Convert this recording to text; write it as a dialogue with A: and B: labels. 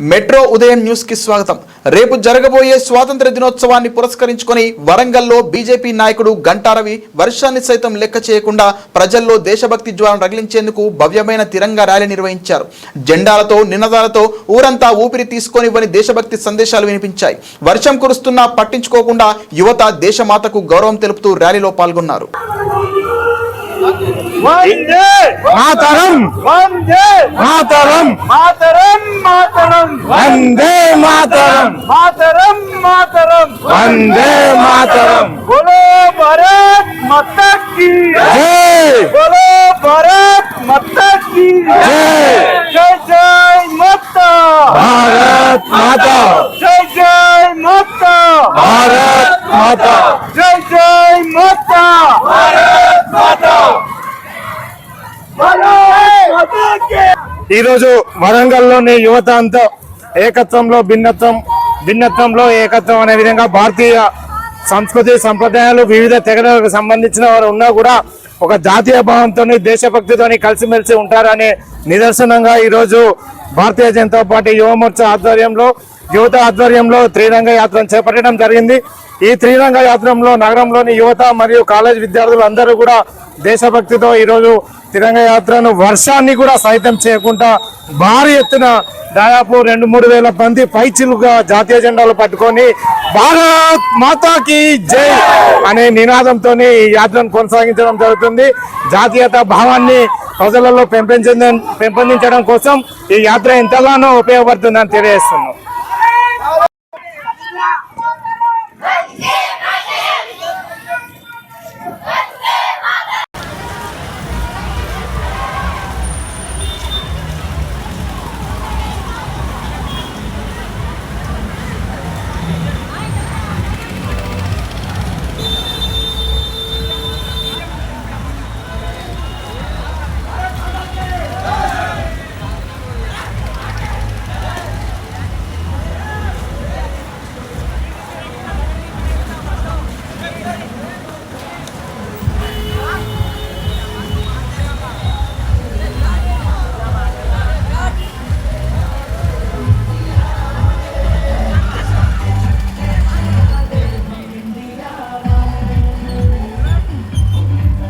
A: Metro ఉదయం న్యూస్కి స్వాగతం. రేపు జరగబోయే స్వాతంత్ర దినోత్సవాన్ని పురస్కరించుకొని వరంగల్లో బీజేపీ నాయకుడు గంటారవి వర్షాన్ని సైతం లెక్క చేయకుండా ప్రజల్లో దేశభక్తి జ్వాలను రగిలించేందుకు భవ్యమైన తిరంగా ర్యాలీ నిర్వహించారు. జెండాలతో నినాదాలతో ఊరంతా ఊపిరి తీసుకొనివ్వని దేశభక్తి సందేశాలు వినిపించాయి. వర్షం కురుస్తున్నా పట్టించుకోకుండా యువత దేశమాతకు గౌరవం తెలుపుతూ ర్యాలీలో పాల్గొన్నారు.
B: మాతరం! మాతరం!
C: మాతరం మాతరం! வந்தே
B: மாதரம். மாதரம்
C: மாதரம். வந்தே மாதரம். போலோ
B: பாரத்
C: மாதா கி. ஜெய். போலோ
B: பாரத்
C: மாதா கி. ஜெய்.
B: ஜெய் ஜெய்
C: மாதா. பாரத் மாதா.
B: ஜெய் ஜெய்
C: மாதா. பாரத் மாதா. ஜெய் ஜெய் மாதா. பாரத் மாதா.
B: ఈరోజు వరంగల్లోని యువత అంతా ఏకత్వంలో భిన్నత్వం భిన్నత్వంలో ఏకత్వం అనే విధంగా భారతీయ సంస్కృతి సంప్రదాయాలు వివిధ తెగలకు సంబంధించిన వారు ఉన్నా కూడా ఒక జాతీయ భావంతో దేశభక్తితోని కలిసిమెలిసి ఉంటారనే నిదర్శనంగా ఈరోజు భారతీయ జనతా పార్టీ యువమోర్చా ఆధ్వర్యంలో యువత ఆధ్వర్యంలో త్రిరంగ యాత్రను చేపట్టడం జరిగింది. ఈ త్రిరంగ యాత్రలో నగరంలోని యువత మరియు కాలేజ్ విద్యార్థులు అందరూ కూడా దేశభక్తితో ఈరోజు తిరంగ యాత్రను వర్షాన్ని కూడా సైతం చేయకుండా భారీ ఎత్తున దాదాపు రెండు మూడు వేల మంది పైచిలుగా జాతీయ జెండాలు పట్టుకొని భారత్ మాతాకి జై అనే నినాదంతో ఈ యాత్రను కొనసాగించడం జరుగుతుంది. జాతీయత భావాన్ని ప్రజలలో పెంపొందించడం పెంపొందించడం కోసం ఈ యాత్ర ఎంతగానో ఉపయోగపడుతుందని తెలియజేస్తున్నాం.